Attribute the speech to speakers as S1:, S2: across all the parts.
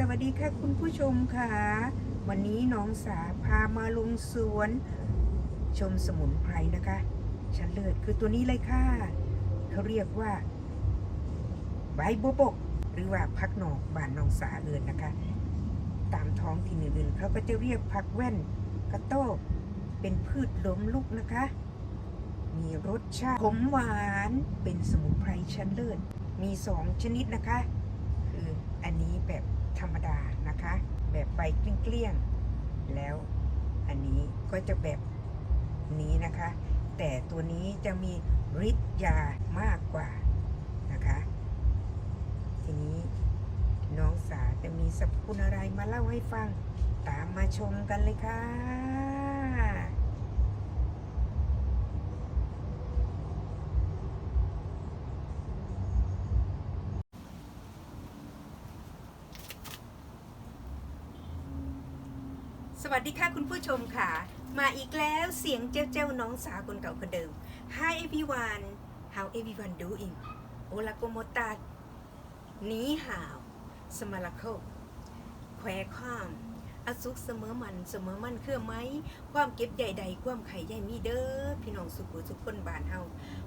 S1: สวัสดีค่ะคุณผู้ชมค่ะ วันนี้น้องสาพามาลงสวน ชมสมุนไพรนะคะชันเลิศคือตัวนี้เลยค่ะ เขาเรียกว่า ใบบัวบก หรือว่าพักหนอกบานน้องสาเอินนะคะ ตามท้องที่อื่นๆเขาก็จะเรียกผักแว่นกระโต้เป็นพืชล้มลุกนะคะ มีรสชาติขมหวานเป็นสมุนไพรชั้นเลิศมีสองชนิดนะคะ อันนี้แบบธรรมดานะคะ แบบใบเกลี้ยงๆแล้วอันนี้ก็จะแบบนี้นะคะ แต่ตัวนี้จะมีฤทธิ์ยามากกว่านะคะ ทีนี้น้องสาจะมีสรรพคุณอะไรมาเล่าให้ฟัง ตามมาชมกันเลยค่ะ สวัสดีค่ะคุณผู้ชมค่ะ มาอีกแล้วเสียงเจ้าเจ้าน้องสาวคนเก่าคนเดิม Hi everyone how everyone doing โอลาโกโมตานีหาวสมาลาโคแควข้ามอาสุกเสมอมันเสมอมันเครื่อไหม ความเก็บใหญ่ใดความไข่ใหญ่มีเด้อพี่น้องสุขุสุขคนบานเฮา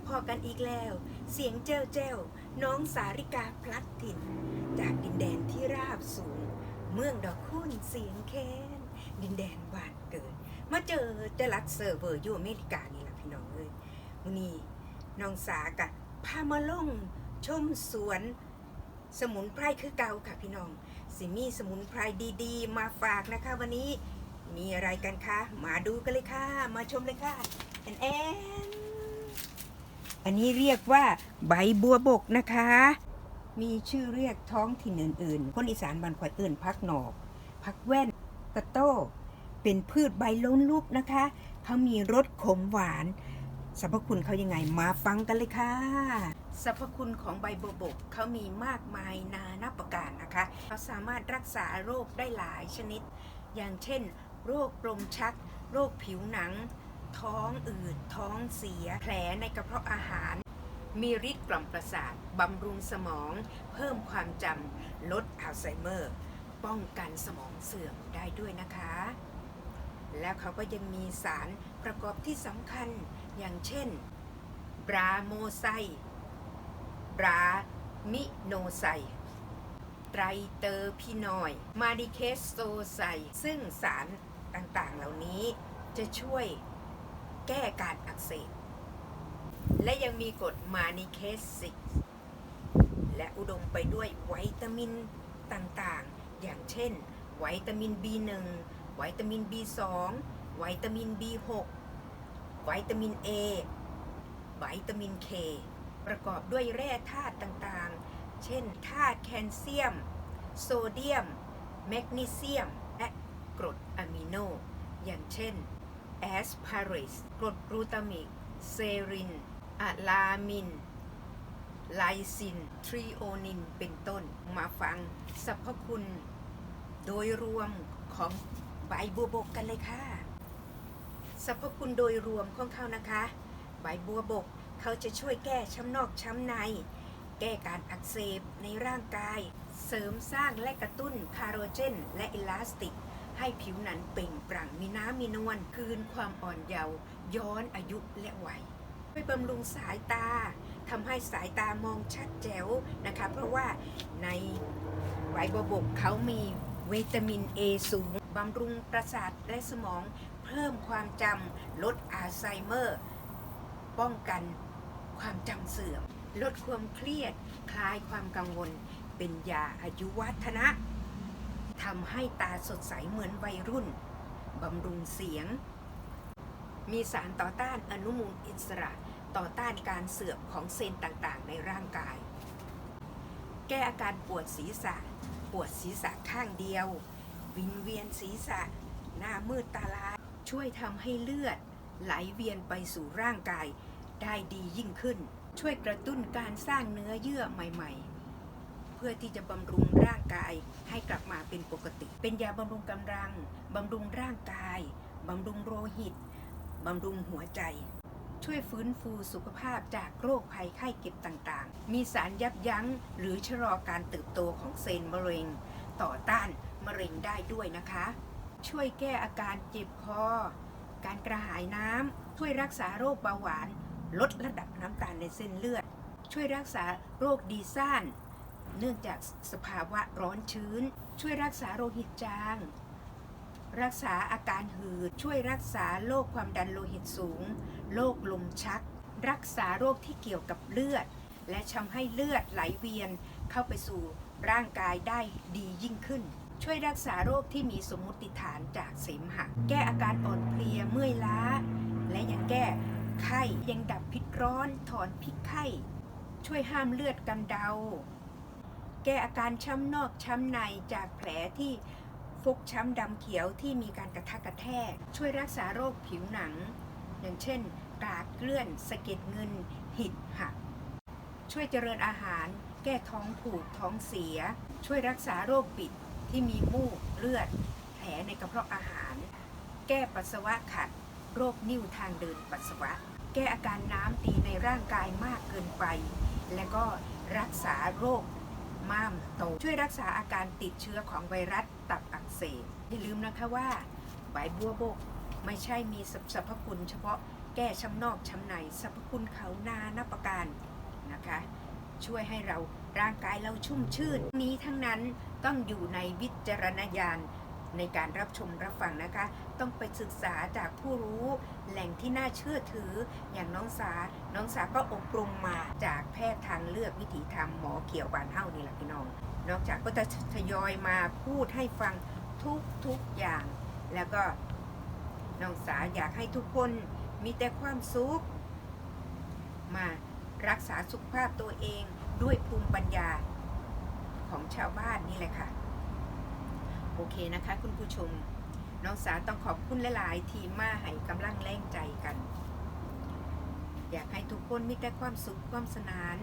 S1: พอกันอีกแล้ว เสียงเจ้าเจ้าน้องสาริกาพลัดถิ่น จากดินแดนที่ราบสูง เมืองดอกคุ้นเสียงแค้น ดินแดนบ้านเกิด มาเจอเจรัดเซิร์เวอร์อยู่อเมริกานี่แหละพี่น้องเอ้ยวันนี้น้องสากะพามาล่องชมสวนสมุนไพรคือเก่าค่ะพี่น้อง สิมีสมุนไพรดีๆ มาฝากนะคะ วันนี้มีอะไรกันคะ มาดูกันเลยค่ะ มาชมเลยค่ะแอนแอนอันนี้เรียกว่าใบบัวบกนะคะ มีชื่อเรียกท้องถิ่นอื่นๆ คนอีสานบันคอยเอื่นพักหนอก พักแว่น กะโต้เป็นพืชใบล้นลูกนะคะเขามีรสขมหวานสรรพคุณเขายังไงมาฟังกันเลยค่ะสรรพคุณของใบโบบกเขามีมากมายนานับประการนะคะเขาสามารถรักษาโรคได้หลายชนิด อย่างเช่น โรคลมชัก โรคผิวหนัง ท้องอืด ท้องเสีย แผลในกระเพาะอาหาร มีฤทธิ์กล่อมประสาทบำรุงสมอง เพิ่มความจำลดอัลไซเมอร์ ป้องกันสมองเสื่อมได้ด้วยนะคะ แล้วเขาก็ยังมีสารประกอบที่สำคัญอย่างเช่นบราโมไซบรามิโนไซไตรเตอร์พินอยมาดิเคสโซไซซึ่งสารต่างๆเหล่านี้จะช่วยแก้การอักเสบ และยังมีกรดมานิเคสซิกและอุดมไปด้วยวิตามินต่างๆ อย่างเช่น วิตามิน B1 วิตามิน B2 วิตามิน B6 วิตามิน A วิตามิน K ประกอบด้วยแร่ธาตุต่างๆ เช่นธาตุแคลเซียม โซเดียม แมกนีเซียม และกรดอะมิโน อย่างเช่นแอสพาริสกรดกลูตามิก เซรินอะลามิน ไลซิน ทริโอนิน เป็นต้น มาฟังสรรพคุณโดยรวมของใบบัวบกกันเลยค่ะ สรรพคุณโดยรวมของเขานะคะ ใบบัวบกเขาจะช่วยแก้ช้ำนอกช้ำใน แก้การอักเสบในร่างกาย เสริมสร้างและกระตุ้นคาร์โรเจนและอิลาสติก ให้ผิวหนังเปล่งปลั่งมีน้ำมีนวลคืนความอ่อนเยาว์ย้อนอายุและวัย ช่วยบำรุงสายตาทำให้สายตามองชัดแจ๋วนะคะ เพราะว่าในใบบัวบกเขามีวิตามิน A สูงบำรุงประสาทและสมอง เพิ่มความจำลดอัลไซเมอร์ ป้องกันความจำเสื่อม ลดความเครียด คลายความกังวล เป็นยาอายุวัฒนะทำให้ตาสดใสเหมือนวัยรุ่นบำรุงเสียง มีสารต่อต้านอนุมูลอิสระต่อต้านการเสื่อมของเซลล์ต่างๆ ในร่างกาย แก้อาการปวดศีรษะ ปวดศีรษะข้างเดียว วิงเวียนศีรษะ หน้ามืดตาลาย ช่วยทำให้เลือด ไหลเวียนไปสู่ร่างกาย ได้ดียิ่งขึ้น ช่วยกระตุ้นการสร้างเนื้อเยื่อใหม่ ๆ เพื่อที่จะบำรุงร่างกายให้กลับมาเป็นปกติ เป็นยาบำรุงกำลังบำรุงร่างกายบำรุงโลหิต บำรุงหัวใจ ช่วยฟื้นฟูสุขภาพจากโรคภัยไข้เจ็บต่างๆ มีสารยับยั้งหรือชะลอการเติบโตของเซลล์มะเร็ง ต่อต้านมะเร็งได้ด้วยนะคะ ช่วยแก้อาการเจ็บคอ การกระหายน้ำ ช่วยรักษาโรคเบาหวาน ลดระดับน้ำตาลในเส้นเลือด ช่วยรักษาโรคดีซ่าน เนื่องจากสภาวะร้อนชื้น ช่วยรักษาโรหิตจาง รักษาอาการหืด ช่วยรักษาโรคความดันโลหิตสูง โรคลมชัก รักษาโรคที่เกี่ยวกับเลือด และทำให้เลือดไหลเวียนเข้าไปสู่ร่างกายได้ดียิ่งขึ้น ช่วยรักษาโรคที่มีสมมติฐานจากเสมหะ แก้อาการอ่อนเพลียเมื่อยล้า และยังแก้ไข้ยังดับพิษร้อนถอนพิษไข้ ช่วยห้ามเลือดกำเดา แก้อาการช้ำนอกช้ำในจากแผลที่ ฟกช้ำดำเขียวที่มีการกระทะกระแทก ช่วยรักษาโรคผิวหนัง อย่างเช่นกรากเกลื่อนสะเก็ดเงิน หิดหัก ช่วยเจริญอาหาร แก้ท้องผูกท้องเสีย ช่วยรักษาโรคบิดที่มีมูกเลือด แผลในกระเพาะอาหาร แก้ปัสสาวะขัด โรคนิ่วทางเดินปัสสาวะ แก้อาการน้ำตีในร่างกายมากเกินไป และก็รักษาโรค ม้ามโต ช่วยรักษาอาการติดเชื้อของไวรัส เสบอย่าลืมนะคะว่าใบบัวบกไม่ใช่มีสรรพคุณเฉพาะแก้ช้ำนอกช้ำในสรรพคุณเขานานับประการนะคะ ช่วยให้เราร่างกายเราชุ่มชื่น นี้ทั้งนั้นต้องอยู่ในวิจารณญาณในการรับชมรับฟังนะคะ ต้องไปศึกษาจากผู้รู้แหล่งที่น่าเชื่อถืออย่างน้องสา น้องสาก็อบรมมาจากแพทย์ทางเลือกวิถีธรรมหมอเขียวบานเฮ้านี่แหละพี่น้อง นอกจากก็จะทยอยมาพูดให้ฟัง ทุกทุกอย่าง แล้วก็น้องสาอยากให้ทุกคนมีแต่ความสุขมารักษาสุขภาพตัวเองด้วยภูมิปัญญาของชาวบ้านนี่แหละค่ะ โอเคนะคะคุณผู้ชม น้องสาต้องขอบคุณหลาย ๆ ทีมมาให้กำลังแรงใจกัน อยากให้ทุกคนมีแต่ความสุขความสนาน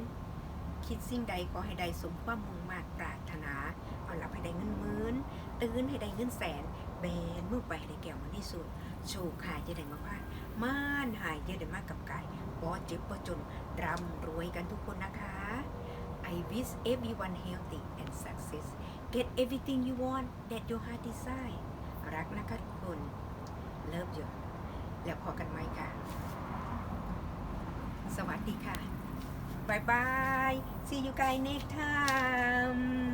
S1: คิดสิ่งใดขอให้ได้สมความมุ่งมา่ปรารถนา เอาหลับให้ได้เงินหมื่น ตื่นให้ได้เงินแสน แบนมือไปให้ได้แก้วมันที่สุดโชคหายจะได้มาพาดม่านหายจะได้มากับกายบ่เจ็บบ่จนร่ำรวยกันทุกคนนะคะ I wish everyone healthy and success get everything you want that your heart desire รักนะคะทุกคน Love you แล้วพอกันไหมค่ะ สวัสดีค่ะบายบาย see you guys next time